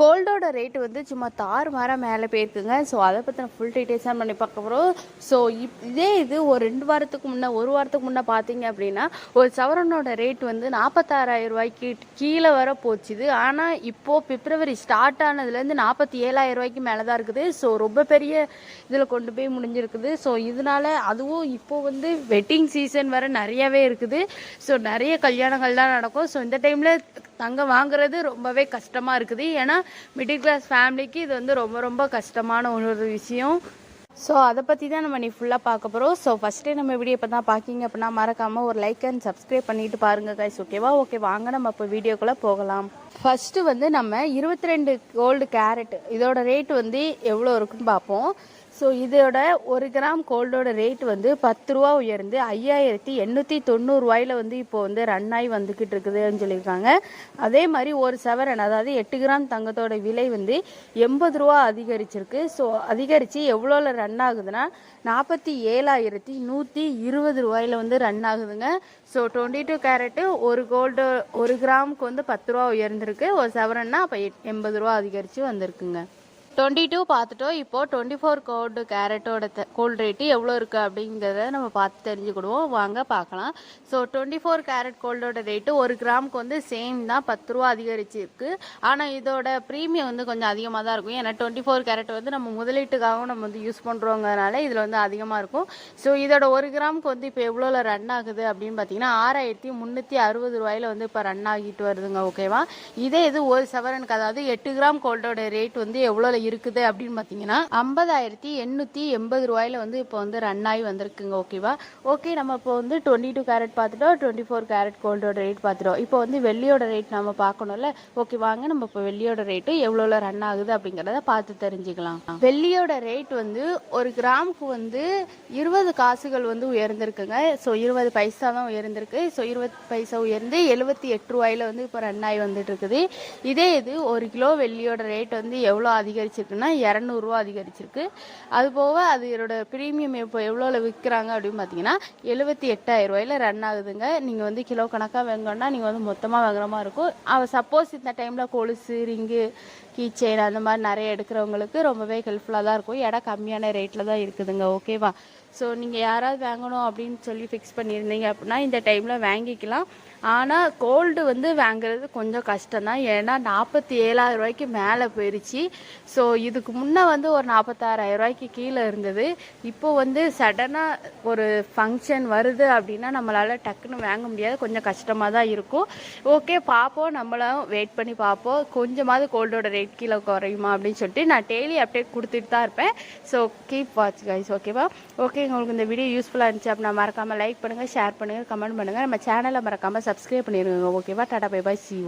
கோல்டோட rate வந்து சும்மா தார் மாற மேலே போயிருக்குங்க. ஸோ அதை பற்றின ஃபுல் டீட்டெயில்ஸாக பண்ணி பார்க்க போகிறோம் ஸோ இப் இதே இது ஒரு ரெண்டு வாரத்துக்கு முன்னே ஒரு வாரத்துக்கு முன்னே பார்த்தீங்க அப்படின்னா ஒரு சவரனோட ரேட் வந்து நாற்பத்தாறாயிரம் ரூபாய்க்கு கீழே வர போச்சுது. ஆனால் இப்போது பிப்ரவரி ஸ்டார்ட் ஆனதுலேருந்து நாற்பத்தி ஏழாயிரம் ரூபாய்க்கு மேலே தான் இருக்குது. ஸோ ரொம்ப பெரிய இதில் கொண்டு போய் முடிஞ்சிருக்குது. ஸோ இதனால அதுவும் இப்போது வந்து வெட்டிங் சீசன் வர நிறையவே இருக்குது. ஸோ நிறைய கல்யாணங்கள்லாம் நடக்கும். ஸோ இந்த டைமில் தங்கம் வாங்குறது ரொம்பவே கஷ்டமாக இருக்குது. ஏன்னா மிடில் கிளாஸ் ஃபேமிலிக்கு இது வந்து ரொம்ப ரொம்ப கஷ்டமான ஒரு விஷயம். ஸோ அதை பற்றி தான் நம்ம நீ ஃபுல்லாக பார்க்க போகிறோம் ஸோ ஃபஸ்ட்டே நம்ம வீடியோ இப்போ தான் பார்க்கிங்க அப்படின்னா மறக்காமல் ஒரு லைக் அண்ட் சப்ஸ்கிரைப் பண்ணிட்டு பாருங்க கைஸ் ஓகேவா ஓகே வாங்க. நம்ம இப்போ வீடியோக்குள்ளே போகலாம். ஃபஸ்ட்டு வந்து நம்ம இருபத்தி ரெண்டு கோல்டு கேரட் இதோட ரேட் வந்து எவ்வளோ இருக்குன்னு பார்ப்போம். ஸோ இதோட ஒரு கிராம் கோல்டோட ரேட் வந்து பத்து ரூபா உயர்ந்து ஐயாயிரத்தி எண்ணூற்றி தொண்ணூறுவாயில் வந்து இப்போ வந்து ரன் ஆகி வந்துக்கிட்டு இருக்குதுன்னு சொல்லியிருக்காங்க. அதே மாதிரி ஒரு சவரன் அதாவது எட்டு கிராம் தங்கத்தோட விலை வந்து எண்பது ரூபா அதிகரிச்சிருக்கு. ஸோ அதிகரித்து எவ்வளோல ரன் ஆகுதுன்னா நாற்பத்தி ஏழாயிரத்தி நூற்றி இருபது ரூபாயில் வந்து ரன் ஆகுதுங்க. ஸோ டுவெண்ட்டி டூ கேரட்டு ஒரு கோல்டு ஒரு கிராமுக்கு வந்து பத்து ரூபா உயர்ந்திருக்கு. ஒரு சவரன்னா அப்போ எண்பது ரூபா அதிகரித்து வந்திருக்குங்க. டுவெண்ட்டி டூ பார்த்துட்டோம். இப்போ டுவெண்ட்டி ஃபோர் கோல்டு கேரட்டோட கோல்டு ரேட்டு எவ்வளோ இருக்குது அப்படிங்கிறத நம்ம பார்த்து தெரிஞ்சுக்கிடுவோம். வாங்க பார்க்கலாம். ஸோ டுவெண்ட்டி ஃபோர் கேரட் கோல்டோட ரேட்டு ஒரு கிராமுக்கு வந்து சேம் தான். பத்து ரூபா அதிகரிச்சிருக்கு. ஆனால் இதோட ப்ரீமியம் வந்து கொஞ்சம் அதிகமாக தான் இருக்கும். ஏன்னா டுவெண்ட்டி ஃபோர் கேரட் வந்து நம்ம முதலீட்டுக்காகவும் நம்ம வந்து யூஸ் பண்ணுறோங்கிறனால இதில் வந்து அதிகமாக இருக்கும். ஸோ இதோட ஒரு கிராமுக்கு வந்து இப்போ எவ்வளோல ரன் ஆகுது அப்படின்னு பார்த்தீங்கன்னா ஆறாயிரத்தி முந்நூற்றி அறுபது ரூபாயில் வந்து இப்போ ரன் ஆகிட்டு வருதுங்க. ஓகேவா இதே இது ஒரு சவரனுக்கு அதாவது எட்டு கிராம் கோல்டோட ரேட் வந்து எவ்வளோ இருக்குது அப்படின்னு பார்த்தீங்கன்னா ஐம்பதாயிரத்தி எண்ணூற்றி எண்பது ரூபாயில வந்து இப்போ வந்து ரன் ஆகி வந்திருக்குங்க ஓகேவா ஓகே நம்ம இப்போ வந்து டுவெண்ட்டி டூ கேரட் பார்த்துட்டோம் டுவெண்ட்டி ஃபோர் கேரட் கோல்டோட ரேட் பார்த்துட்டோம். இப்போ வந்து வெள்ளியோட ரேட் நம்ம பார்க்கணும்ல ஓகே வாங்க நம்ம இப்போ வெள்ளியோட ரேட்டு எவ்வளோல ரன் ஆகுது அப்படிங்கிறத பார்த்து தெரிஞ்சுக்கலாம். வெள்ளியோட ரேட் வந்து ஒரு கிராமுக்கு வந்து இருபது காசுகள் வந்து உயர்ந்திருக்குங்க. ஸோ இருபது பைசா தான் உயர்ந்திருக்கு. ஸோ இருபது பைசா உயர்ந்து எழுபத்தி எட்டு ரூபாயில வந்து இப்போ ரன் ஆகி வந்துட்டு இருக்குது. இதே இது ஒரு கிலோ வெள்ளியோட ரேட் வந்து எவ்வளோ அதிகரிச்சு அதிகரிச்சிருக்குன்னா இரநூறுவா அதிகரிச்சிருக்கு. அது போக அதோட ப்ரீமியம் இப்போ எவ்வளோவில் விற்கிறாங்க அப்படின்னு பார்த்தீங்கன்னா எழுபத்தி எட்டாயிரம் ரூபாயில ரன் ஆகுதுங்க. நீங்கள் வந்து கிலோ கணக்காக வாங்கணும்னா நீங்கள் வந்து மொத்தமாக வாங்குற மாதிரி இருக்கும். அவள் சப்போஸ் இந்த டைமில் கொலுசு ரிங்கு கீச்செயின் அந்த மாதிரி நிறைய எடுக்கிறவங்களுக்கு ரொம்பவே ஹெல்ப்ஃபுல்லாக தான் இருக்கும். இடம் கம்மியான ரேட்டில் தான் இருக்குதுங்க. ஓகேவா ஸோ நீங்கள் யாராவது வாங்கணும் அப்படின்னு சொல்லி ஃபிக்ஸ் பண்ணியிருந்தீங்க அப்படின்னா இந்த டைமில் வாங்கிக்கலாம். ஆனால் கோல்டு வந்து வாங்குறது கொஞ்சம் கஷ்டம் தான் ஏன்னா நாற்பத்தி ஏழாயிரம் ரூபாய்க்கு மேலே போயிடுச்சு ஸோ இதுக்கு முன்னே வந்து ஒரு நாற்பத்தாறாயிரம் ரூபாய்க்கு கீழே இருந்தது. இப்போ வந்து சடனாக ஒரு ஃபங்க்ஷன் வருது அப்படின்னா நம்மளால் டக்குன்னு வாங்க முடியாது. கொஞ்சம் கஷ்டமாக தான் இருக்கும். ஓகே பார்ப்போம். நம்மளும் வெயிட் பண்ணி பார்ப்போம். கொஞ்சமாவது கோல்டோட ரேட் கீழே குறையுமா அப்படின்னு சொல்லிட்டு நான் டெய்லி அப்டேட் கொடுத்துட்டு தான் இருப்பேன். ஸோ கீப் வாட்ச் கைஸ் ஓகேவா ஓகே உங்களுக்கு இந்த வீடியோ யூஸ்ஃபுல்லாக இருந்துச்சு அப்படின்னா மறக்காமல் லைக் பண்ணுங்கள் ஷேர் பண்ணுங்கள் கமெண்ட் பண்ணுங்கள் நம்ம சேனலை மறக்காமல் சப்ஸ்கிரைப் பண்ணிடுங்க ஓகேவா டாடா பை பாய் சி